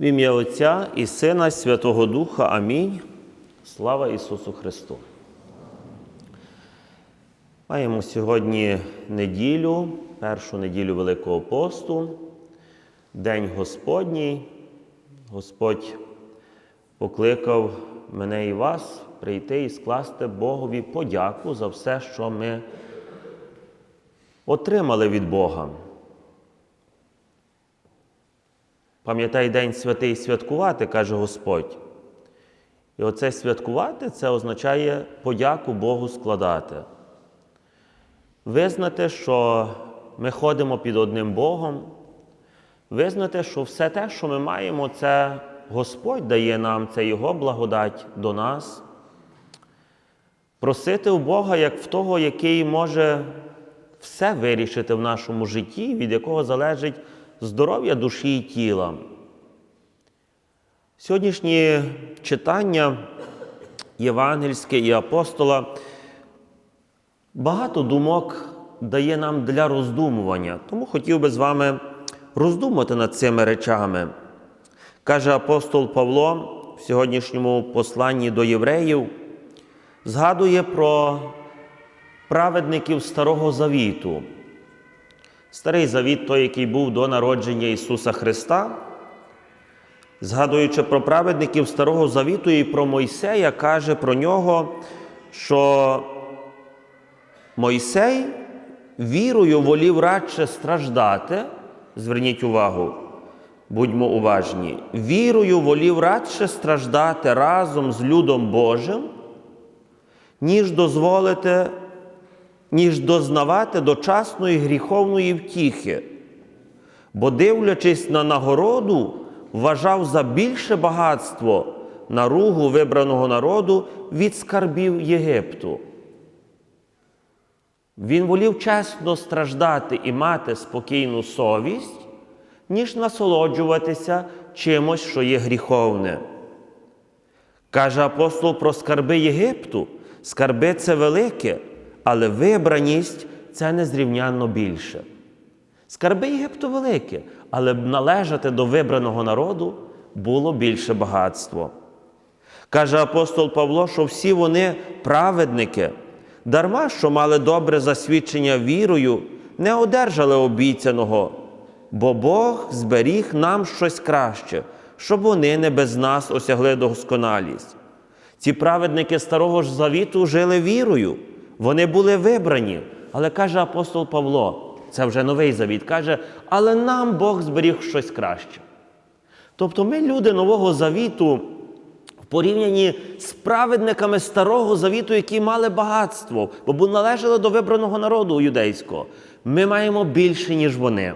В ім'я Отця і Сина, Святого Духа. Амінь. Слава Ісусу Христу. Маємо сьогодні неділю, першу неділю Великого посту, День Господній. Господь покликав мене і вас прийти і скласти Богові подяку за все, що ми отримали від Бога. Пам'ятай День святий святкувати, каже Господь. І оце святкувати це означає подяку Богу складати. Визнати, що ми ходимо під одним Богом, визнати, що все те, що ми маємо, це Господь дає нам, це Його благодать до нас. Просити у Бога як в того, який може все вирішити в нашому житті, від якого залежить здоров'я душі і тіла. Сьогоднішнє читання євангельське і апостола багато думок дає нам для роздумування, тому хотів би з вами роздумати над цими речами. Каже апостол Павло в сьогоднішньому посланні до євреїв, згадує про праведників Старого Завіту. Старий Завіт, той, який був до народження Ісуса Христа, згадуючи про праведників Старого Завіту і про Мойсея, каже про нього, що Мойсей вірою волів радше страждати, зверніть увагу, будьмо уважні, вірою волів радше страждати разом з людом Божим, ніж дозволити ніж дознавати дочасної гріховної втіхи, бо, дивлячись на нагороду, вважав за більше багатство наругу вибраного народу від скарбів Єгипту. Він волів чесно страждати і мати спокійну совість, ніж насолоджуватися чимось, що є гріховне. Каже апостол про скарби Єгипту. Скарби це велике, але вибраність це незрівнянно більше. Скарби Єгипту великі, але належати до вибраного народу було більше багатство. Каже апостол Павло, що всі вони праведники, дарма, що мали добре засвідчення вірою, не одержали обіцяного, бо Бог зберіг нам щось краще, щоб вони не без нас осягли досконалість. Ці праведники Старого ж Завіту жили вірою. Вони були вибрані. Але каже апостол Павло, це вже новий завіт, каже, але нам Бог зберіг щось краще. Тобто ми, люди Нового Завіту, в порівнянні з праведниками Старого Завіту, які мали багатство, бо належали до вибраного народу юдейського, ми маємо більше, ніж вони.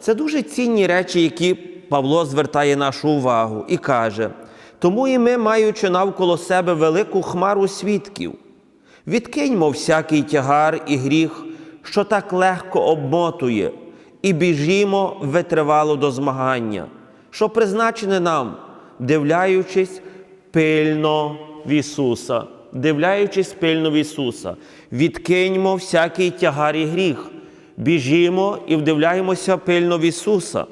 Це дуже цінні речі, які Павло звертає нашу увагу і каже, тому і ми, маючи навколо себе велику хмару свідків, Відкиньмо всякий тягар і гріх, що так легко обмотує, і біжімо витривало до змагання, що призначене нам, дивляючись пильно в Ісуса, дивляючись пильно в Ісуса, відкиньмо всякий тягар і гріх, біжімо і вдивляємося пильно в Ісуса,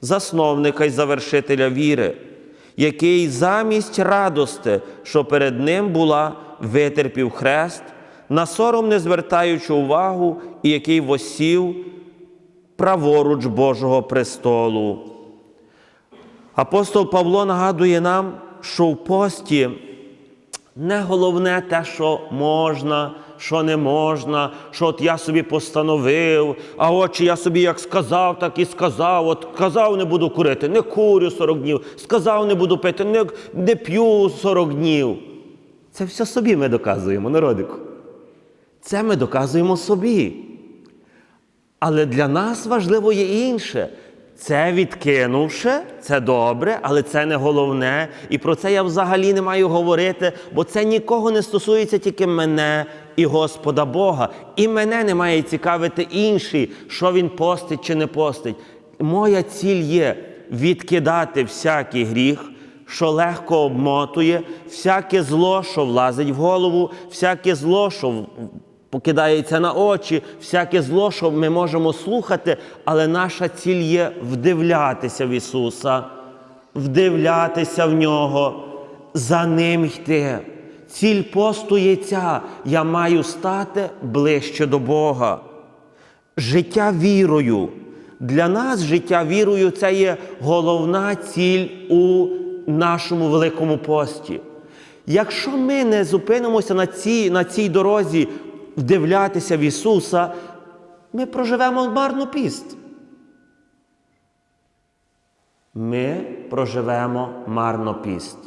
засновника й завершителя віри, який замість радости, що перед Ним була, витерпів хрест, на сором не звертаючи увагу, і який восів праворуч Божого престолу. Апостол Павло нагадує нам, що в пості не головне те, що можна, що не можна, що от я собі постановив, а от чи я собі як сказав, так і сказав. От казав, не буду курити, не курю 40 днів, сказав, не буду пити, не, не п'ю 40 днів. Це все собі ми доказуємо, народику. Це ми доказуємо собі. Але для нас важливо є інше. Це відкинувши, це добре, але це не головне. І про це я взагалі не маю говорити, бо це нікого не стосується тільки мене і Господа Бога. І мене не має цікавити інший, що він постить чи не постить. Моя ціль є відкидати всякий гріх, що легко обмотує, всяке зло, що влазить в голову, всяке зло, що покидається на очі, всяке зло, що ми можемо слухати, але наша ціль є вдивлятися в Ісуса, вдивлятися в Нього, за Ним йти. Ціль посту є ця. Я маю стати ближче до Бога. Життя вірою. Для нас життя вірою це є головна ціль у нашому великому пості. Якщо ми не зупинимося на цій, на цій дорозі вдивлятися в Ісуса, ми проживемо марно піст. Ми проживемо марно піст.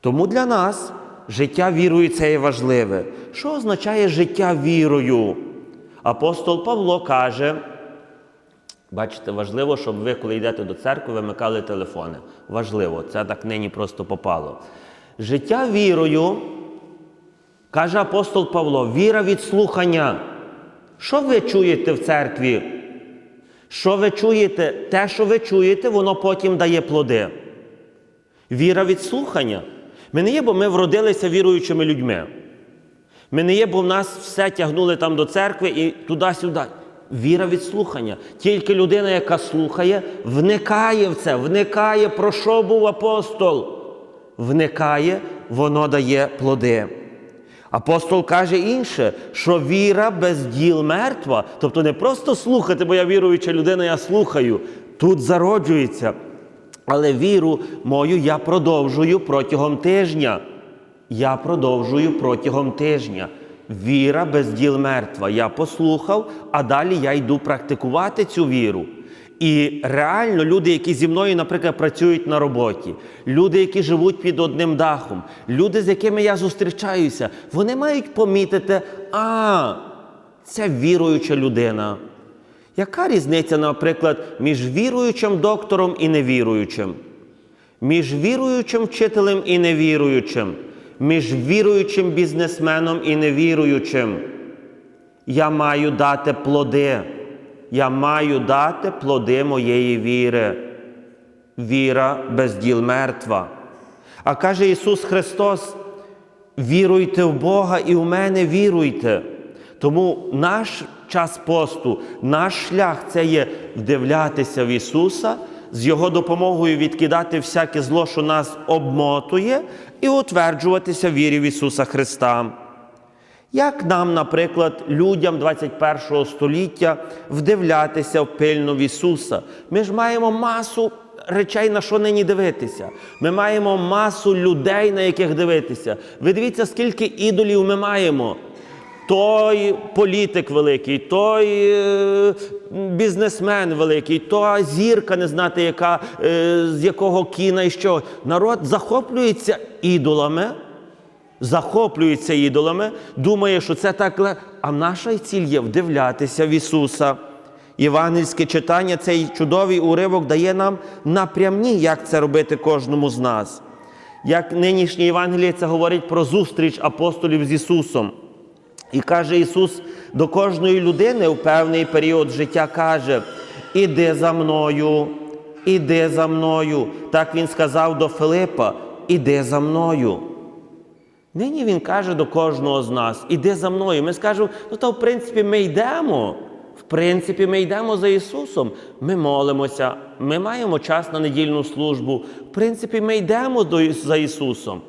Тому для нас життя вірою це є важливе. Що означає життя вірою? Апостол Павло каже, бачите, важливо, щоб ви, коли йдете до церкви, вимикали телефони. Важливо, це так нині просто попало. Життя вірою, каже апостол Павло, віра від слухання. Що ви чуєте в церкві? Що ви чуєте? Те, що ви чуєте, воно потім дає плоди. Віра від слухання. Ми не є, бо ми вродилися віруючими людьми. Ми не є, бо в нас все тягнули там до церкви і туди-сюди. Віра від слухання. Тільки людина, яка слухає, вникає в це, вникає, про що був апостол. Вникає, воно дає плоди. Апостол каже інше, що віра без діл мертва. Тобто не просто слухати, бо я віруюча людина, я слухаю. Тут зароджується. Але віру мою я продовжую протягом тижня. Я продовжую протягом тижня. Віра без діл мертва. Я послухав, а далі я йду практикувати цю віру. І реально люди, які зі мною, наприклад, працюють на роботі, люди, які живуть під одним дахом, люди, з якими я зустрічаюся, вони мають помітити, а це віруюча людина. Яка різниця, наприклад, між віруючим доктором і невіруючим? Між віруючим вчителем і невіруючим, між віруючим бізнесменом і невіруючим. Я маю дати плоди. Я маю дати плоди моєї віри. Віра без діл мертва. А каже Ісус Христос: віруйте в Бога і в мене віруйте. Тому наш час посту, наш шлях це є вдивлятися в Ісуса, з Його допомогою відкидати всяке зло, що нас обмотує, і утверджуватися в вірі в Ісуса Христа. Як нам, наприклад, людям 21 століття вдивлятися пильно в Ісуса? Ми ж маємо масу речей, на що нині дивитися. Ми маємо масу людей, на яких дивитися. Ви дивіться, скільки ідолів ми маємо. Той політик великий, той е, бізнесмен великий, то зірка, не знати, яка, е, з якого кіна і що. Народ захоплюється ідолами захоплюється ідолами, думає, що це так. А наша ціль є вдивлятися в Ісуса. Євангельське читання, цей чудовий уривок дає нам напрямні, як це робити кожному з нас. Як нинішнє Євангеліє це говорить про зустріч апостолів з Ісусом. І каже Ісус до кожної людини у певний період життя каже: Іди за мною, іди за мною. Так Він сказав до Филипа, іди за мною. Нині він каже до кожного з нас, іди за мною. Ми скажемо, ну то в принципі ми йдемо. В принципі, ми йдемо за Ісусом. Ми молимося, ми маємо час на недільну службу. В принципі, ми йдемо за Ісусом.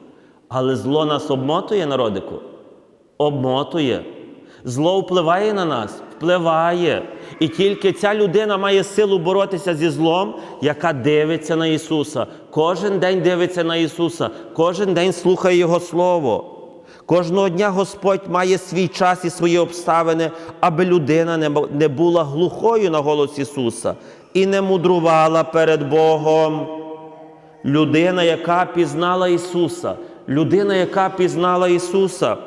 Але зло нас обмотує, народику. Обмотує. Зло впливає на нас, впливає. І тільки ця людина має силу боротися зі злом, яка дивиться на Ісуса. Кожен день дивиться на Ісуса, кожен день слухає Його Слово. Кожного дня Господь має свій час і свої обставини, аби людина не була глухою на голос Ісуса і не мудрувала перед Богом. Людина, яка пізнала Ісуса, людина, яка пізнала Ісуса,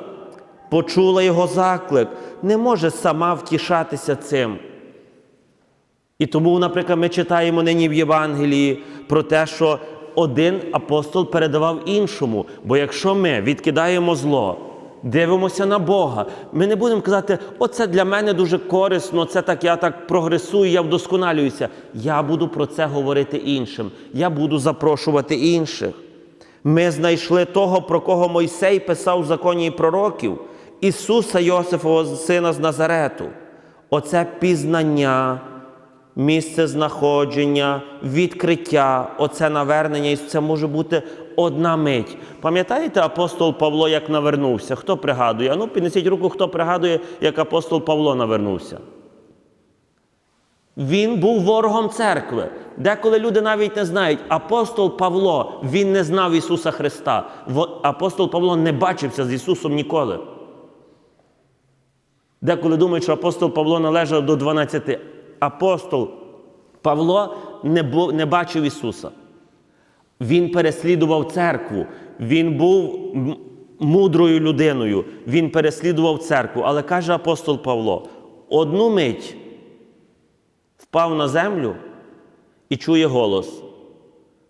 почула Його заклик, не може сама втішатися цим. І тому, наприклад, ми читаємо нині в Євангелії про те, що один апостол передавав іншому. Бо якщо ми відкидаємо зло, дивимося на Бога, ми не будемо казати, оце для мене дуже корисно, це так я так прогресую, я вдосконалююся. Я буду про це говорити іншим. Я буду запрошувати інших. Ми знайшли того, про кого Мойсей писав в законі і пророків. Ісуса Йосифового сина з Назарету. Оце пізнання, місце знаходження, відкриття, оце навернення, і це може бути одна мить. Пам'ятаєте апостол Павло, як навернувся? Хто пригадує? Ну, піднесіть руку, хто пригадує, як апостол Павло навернувся. Він був ворогом церкви. Деколи люди навіть не знають, апостол Павло, він не знав Ісуса Христа. Апостол Павло не бачився з Ісусом ніколи. Деколи думають, що апостол Павло належав до 12. Апостол Павло не, бу- не бачив Ісуса. Він переслідував церкву, він був мудрою людиною, він переслідував церкву. Але каже апостол Павло: одну мить впав на землю і чує голос: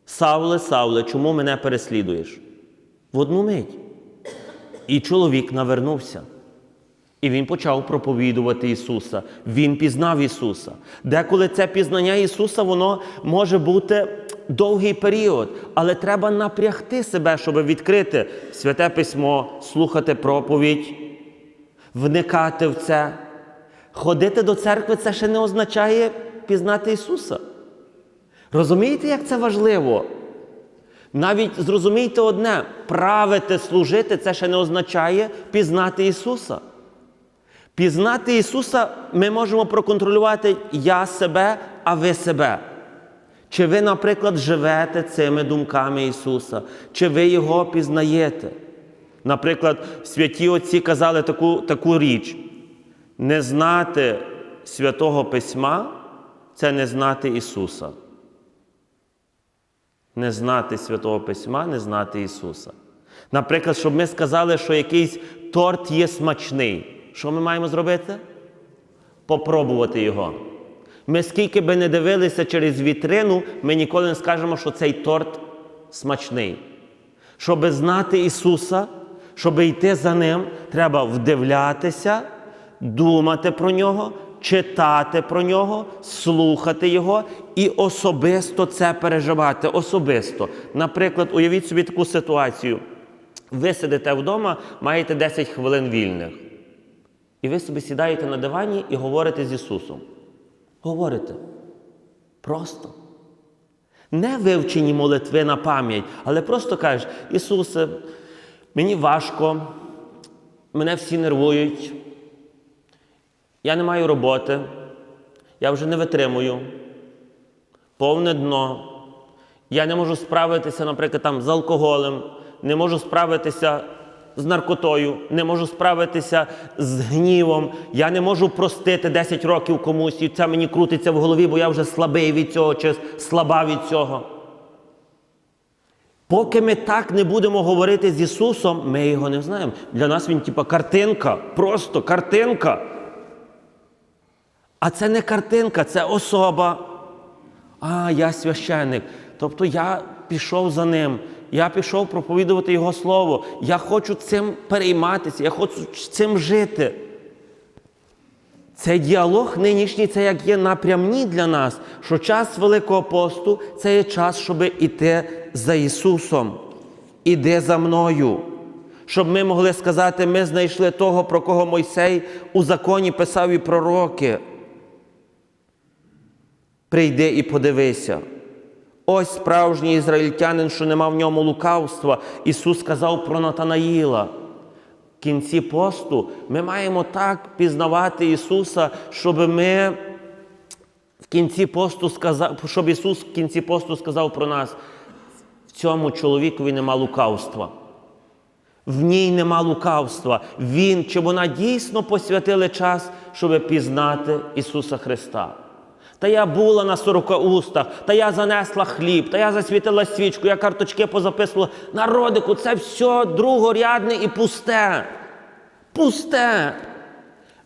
Савле, Савле, чому мене переслідуєш? В одну мить. І чоловік навернувся. І він почав проповідувати Ісуса. Він пізнав Ісуса. Деколи це пізнання Ісуса, воно може бути довгий період, але треба напрягти себе, щоб відкрити святе письмо, слухати проповідь, вникати в це. Ходити до церкви це ще не означає пізнати Ісуса. Розумієте, як це важливо? Навіть зрозумійте одне: правити служити це ще не означає пізнати Ісуса. Пізнати Ісуса ми можемо проконтролювати я себе, а ви себе. Чи ви, наприклад, живете цими думками Ісуса, чи ви Його пізнаєте? Наприклад, святі Отці казали таку, таку річ: не знати святого Письма це не знати Ісуса. Не знати Святого Письма, не знати Ісуса. Наприклад, щоб ми сказали, що якийсь торт є смачний. Що ми маємо зробити? Попробувати його. Ми скільки би не дивилися через вітрину, ми ніколи не скажемо, що цей торт смачний. Щоб знати Ісуса, щоб йти за Ним, треба вдивлятися, думати про нього, читати про нього, слухати Його і особисто це переживати. Особисто. Наприклад, уявіть собі таку ситуацію. Ви сидите вдома, маєте 10 хвилин вільних. І ви собі сідаєте на дивані і говорите з Ісусом. Говорите. Просто. Не вивчені молитви на пам'ять, але просто кажеш, Ісусе, мені важко, мене всі нервують, я не маю роботи, я вже не витримую, повне дно. Я не можу справитися, наприклад, там, з алкоголем, не можу справитися з наркотою, не можу справитися з гнівом, я не можу простити 10 років комусь, і це мені крутиться в голові, бо я вже слабий від цього чи слаба від цього. Поки ми так не будемо говорити з Ісусом, ми його не знаємо. Для нас він, типа, картинка, просто картинка. А це не картинка, це особа. А, я священник. Тобто я пішов за ним, я пішов проповідувати Його Слово. Я хочу цим перейматися, я хочу цим жити. Цей діалог нинішній це як є напрямні для нас, що час Великого посту це є час, щоб іти за Ісусом. Іди за мною. Щоб ми могли сказати, ми знайшли того, про кого Мойсей у законі писав і пророки. Прийди і подивися. Ось справжній ізраїльтянин, що нема в ньому лукавства. Ісус сказав про Натанаїла. В кінці посту ми маємо так пізнавати Ісуса, щоб ми в кінці посту сказав, щоб Ісус в кінці посту сказав про нас, в цьому чоловікові нема лукавства. В ній нема лукавства. Він чи вона дійсно посвятили час, щоб пізнати Ісуса Христа. Та я була на сорокаустах, та я занесла хліб, та я засвітила свічку, я карточки позаписувала. Народику, це все другорядне і пусте. Пусте.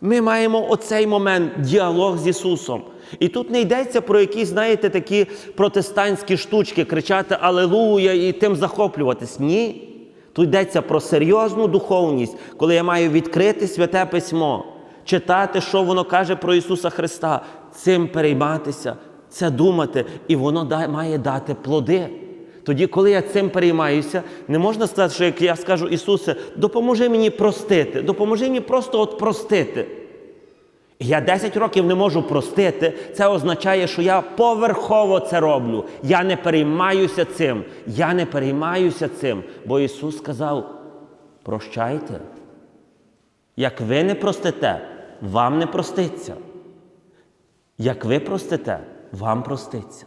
Ми маємо оцей момент діалог з Ісусом. І тут не йдеться про якісь, знаєте, такі протестантські штучки, кричати Алелуя і тим захоплюватись. Ні. Тут йдеться про серйозну духовність, коли я маю відкрити святе письмо, читати, що воно каже про Ісуса Христа, цим перейматися, це думати, і воно має дати плоди. Тоді, коли я цим переймаюся, не можна сказати, що як я скажу Ісусе, допоможи мені простити, допоможи мені просто от простити. Я 10 років не можу простити, це означає, що я поверхово це роблю. Я не переймаюся цим. Я не переймаюся цим. Бо Ісус сказав: прощайте. Як ви не простите, вам не проститься. Як ви простите, вам проститься.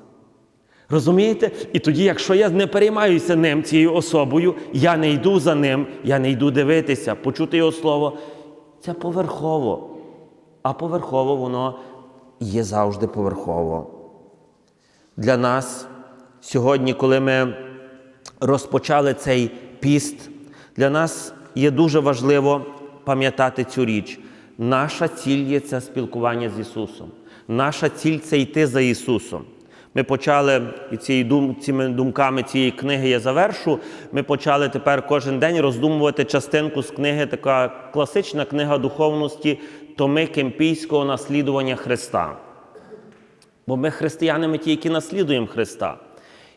Розумієте? І тоді, якщо я не переймаюся ним, цією особою, я не йду за ним, я не йду дивитися, почути його слово, це поверхово. А поверхово воно є завжди поверхово. Для нас сьогодні, коли ми розпочали цей піст, для нас є дуже важливо пам'ятати цю річ. Наша ціль є це спілкування з Ісусом. Наша ціль це йти за Ісусом. Ми почали і цією дум, цими думками цієї книги я завершу. Ми почали тепер кожен день роздумувати частинку з книги, така класична книга духовності Томи Кемпійського наслідування Христа. Бо ми християни, ми ті, які наслідуємо Христа.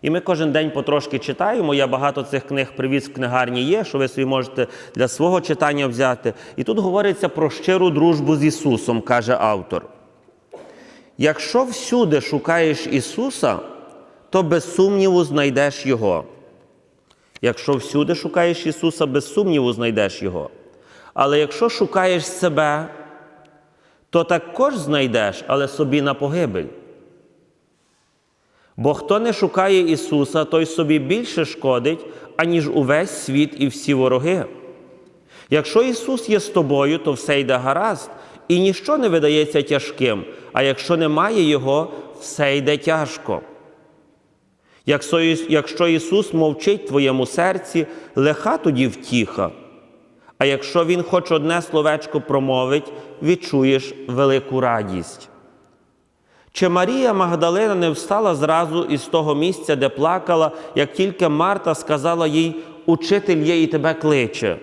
І ми кожен день потрошки читаємо. Я багато цих книг привіз в книгарні є, що ви собі можете для свого читання взяти. І тут говориться про щиру дружбу з Ісусом, каже автор. Якщо всюди шукаєш Ісуса, то без сумніву знайдеш Його. Якщо всюди шукаєш Ісуса, без сумніву знайдеш Його. Але якщо шукаєш себе, то також знайдеш, але собі на погибель. Бо хто не шукає Ісуса, той собі більше шкодить, аніж увесь світ і всі вороги. Якщо Ісус є з тобою, то все йде гаразд, і ніщо не видається тяжким, а якщо немає Його, все йде тяжко. Якщо Ісус мовчить твоєму серці, лиха тоді втіха. А якщо Він хоч одне словечко промовить, відчуєш велику радість. Чи Марія Магдалина не встала зразу із того місця, де плакала, як тільки Марта сказала їй, Учитель є і тебе кличе.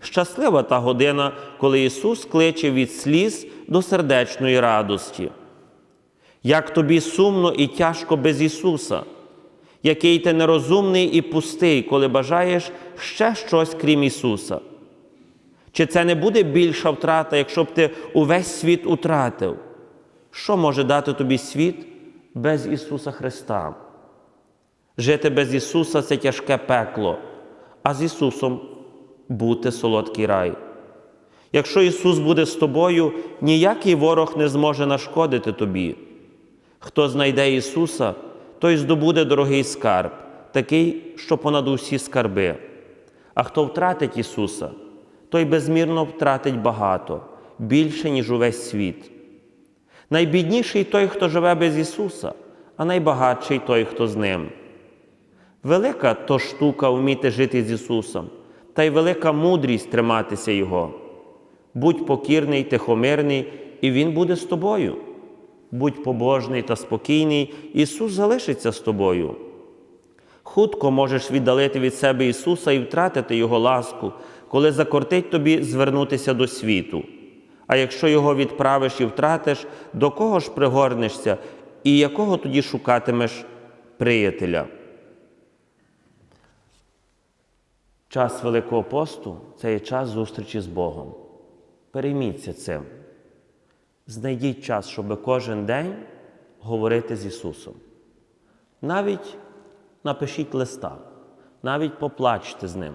Щаслива та година, коли Ісус кличе від сліз до сердечної радості. Як тобі сумно і тяжко без Ісуса, який ти нерозумний і пустий, коли бажаєш ще щось крім Ісуса. Чи це не буде більша втрата, якщо б ти увесь світ утратив? Що може дати тобі світ без Ісуса Христа? Жити без Ісуса це тяжке пекло, а з Ісусом бути солодкий рай. Якщо Ісус буде з тобою, ніякий ворог не зможе нашкодити тобі. Хто знайде Ісуса, той здобуде дорогий скарб, такий, що понад усі скарби. А хто втратить Ісуса, той безмірно втратить багато, більше, ніж увесь світ. Найбідніший той, хто живе без Ісуса, а найбагатший той, хто з ним. Велика то штука вміти жити з Ісусом, та й велика мудрість триматися Його. Будь покірний, тихомирний, і Він буде з тобою. Будь побожний та спокійний, Ісус залишиться з тобою. Хутко можеш віддалити від себе Ісуса і втратити Його ласку, коли закортить тобі звернутися до світу. А якщо Його відправиш і втратиш, до кого ж пригорнешся, і якого тоді шукатимеш приятеля? Час Великого посту це є час зустрічі з Богом. Перейміться цим. Знайдіть час, щоб кожен день говорити з Ісусом. Навіть напишіть листа, навіть поплачте з Ним.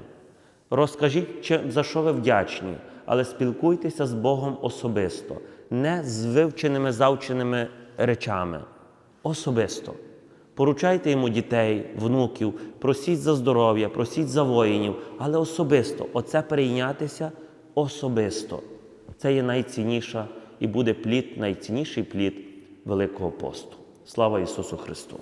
Розкажіть, за що ви вдячні, але спілкуйтеся з Богом особисто, не з вивченими завченими речами. Особисто. Поручайте йому дітей, внуків, просіть за здоров'я, просіть за воїнів, але особисто. Оце перейнятися особисто. Це є найцінніша і буде плід, найцінніший плід Великого посту. Слава Ісусу Христу!